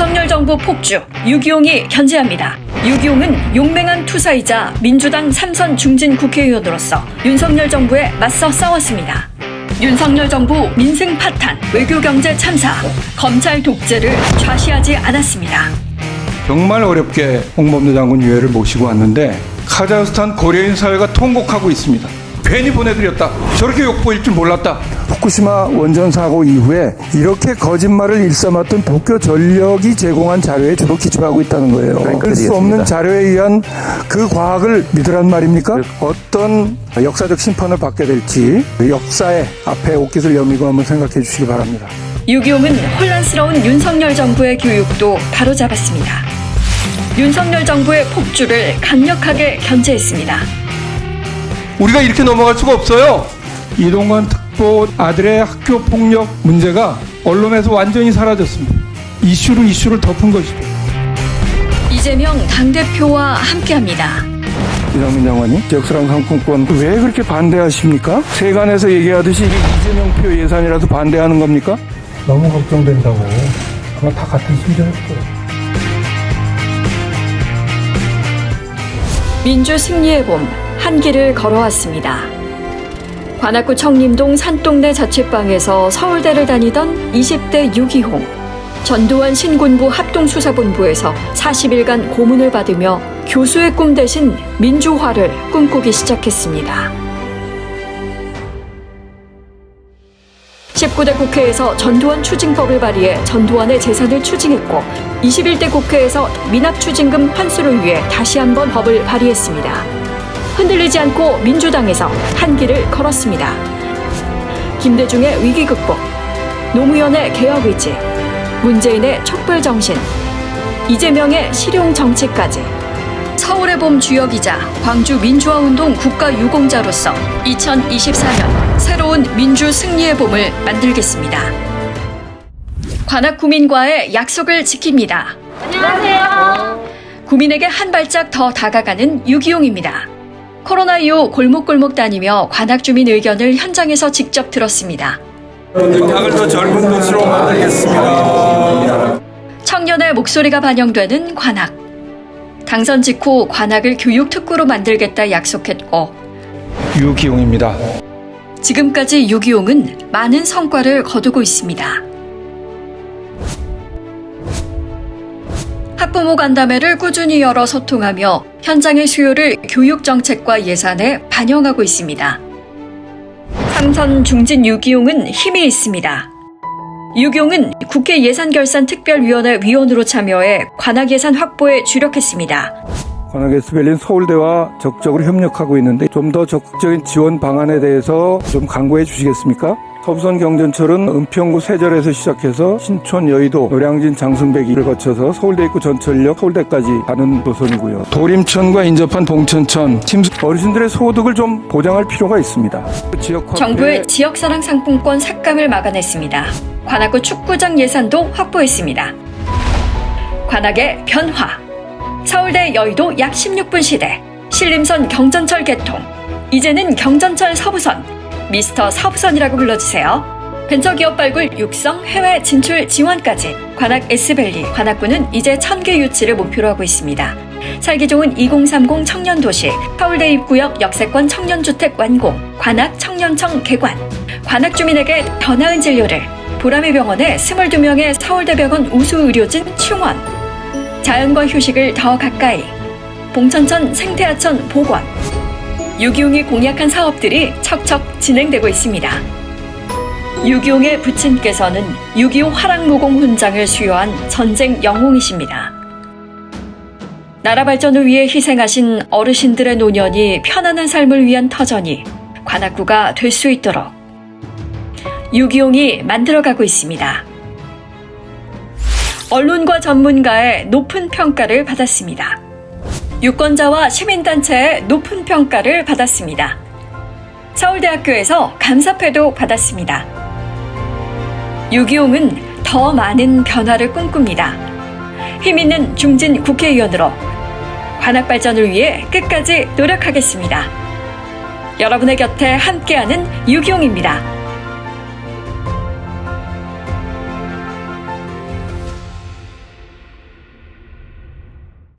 윤석열 정부 폭주, 유기용이 견제합니다. 유기용은 용맹한 투사이자 민주당 삼선 중진 국회의원으로서 윤석열 정부에 맞서 싸웠습니다. 윤석열 정부 민생 파탄, 외교 경제 참사, 검찰 독재를 좌시하지 않았습니다. 정말 어렵게 홍범도 장군 유해를 모시고 왔는데 카자흐스탄 고려인 사회가 통곡하고 있습니다. 괜히 보내드렸다. 저렇게 욕보일 줄 몰랐다. 후쿠시마 원전 사고 이후에 이렇게 거짓말을 일삼았던 도쿄 전력이 제공한 자료에 주로 기초하고 있다는 거예요. 끌수 없는 자료에 의한 그 과학을 믿으란 말입니까? 어떤 역사적 심판을 받게 될지 역사의 앞에 옷깃을 여미고 한번 생각해 주시기 바랍니다. 유기용은 혼란스러운 윤석열 정부의 교육도 바로잡았습니다. 윤석열 정부의 폭주를 강력하게 견제했습니다. 우리가 이렇게 넘어갈 수가 없어요. 이동관 특 보 아들의 학교 폭력 문제가 언론에서 완전히 사라졌습니다. 이슈로 이슈를 덮은 것이죠. 이재명 당대표와 함께합니다. 이상민 장관님, 지역사랑 상품권 왜 그렇게 반대하십니까? 세간에서 얘기하듯이 이게 이재명 표 예산이라도 반대하는 겁니까? 너무 걱정된다고. 아마 다 같은 심정일 거예요. 민주 승리의 봄 한길을 걸어왔습니다. 관악구 청림동 산동네 자취방에서 서울대를 다니던 20대 유기홍. 전두환 신군부 합동수사본부에서 40일간 고문을 받으며 교수의 꿈 대신 민주화를 꿈꾸기 시작했습니다. 19대 국회에서 전두환 추징법을 발의해 전두환의 재산을 추징했고 21대 국회에서 미납 추징금 환수를 위해 다시 한번 법을 발의했습니다. 흔들리지 않고 민주당에서 한 길을 걸었습니다. 김대중의 위기 극복, 노무현의 개혁 의지, 문재인의 촛불 정신, 이재명의 실용 정치까지 서울의 봄 주역이자 광주 민주화운동 국가 유공자로서 2024년 새로운 민주 승리의 봄을 만들겠습니다. 관악 구민과의 약속을 지킵니다. 안녕하세요. 구민에게 한 발짝 더 다가가는 유기용입니다. 코로나 이후 골목골목 다니며 관악 주민 의견을 현장에서 직접 들었습니다. 당을 더 젊은 도시로 만들겠습니다. 청년의 목소리가 반영되는 관악. 당선 직후 관악을 교육 특구로 만들겠다 약속했고 유기용입니다. 지금까지 유기용은 많은 성과를 거두고 있습니다. 학부모 간담회를 꾸준히 열어 소통하며 현장의 수요를 교육 정책과 예산에 반영하고 있습니다. 삼선 중진 유기용은 힘이 있습니다. 유기용은 국회 예산결산특별위원회 위원으로 참여해 관악 예산 확보에 주력했습니다. 관악에스벨린 서울대와 적극적으로 협력하고 있는데 좀 더 적극적인 지원 방안에 대해서 좀 강구해 주시겠습니까? 서부선 경전철은 은평구 세절에서 시작해서 신촌, 여의도, 노량진, 장승배기를 거쳐서 서울대 입구 전철역 서울대까지 가는 노선이고요. 도림천과 인접한 봉천천, 침수 어르신들의 소득을 좀 보장할 필요가 있습니다. 정부의 지역사랑 상품권 삭감을 막아냈습니다. 관악구 축구장 예산도 확보했습니다. 관악의 변화. 서울대 여의도 약 16분 시대. 신림선 경전철 개통. 이제는 경전철 서부선. 미스터 서부선이라고 불러주세요. 벤처기업 발굴 육성 해외 진출 지원까지 관악 S밸리 관악구는 이제 천개 유치를 목표로 하고 있습니다. 살기 좋은 2030 청년도시 서울대 입구역 역세권 청년주택 완공 관악 청년청 개관. 관악 주민에게 더 나은 진료를. 보람의 병원에 22명의 서울대병원 우수의료진 충원. 자연과 휴식을 더 가까이. 봉천천 생태하천 복원 유기용이 공약한 사업들이 척척 진행되고 있습니다. 유기용의 부친께서는 6.25 화랑무공 훈장을 수여한 전쟁 영웅이십니다. 나라 발전을 위해 희생하신 어르신들의 노년이 편안한 삶을 위한 터전이 관악구가 될 수 있도록 유기용이 만들어가고 있습니다. 언론과 전문가의 높은 평가를 받았습니다. 유권자와 시민단체의 높은 평가를 받았습니다. 서울대학교에서 감사패도 받았습니다. 유기용은 더 많은 변화를 꿈꿉니다. 힘있는 중진 국회의원으로 관악 발전을 위해 끝까지 노력하겠습니다. 여러분의 곁에 함께하는 유기용입니다.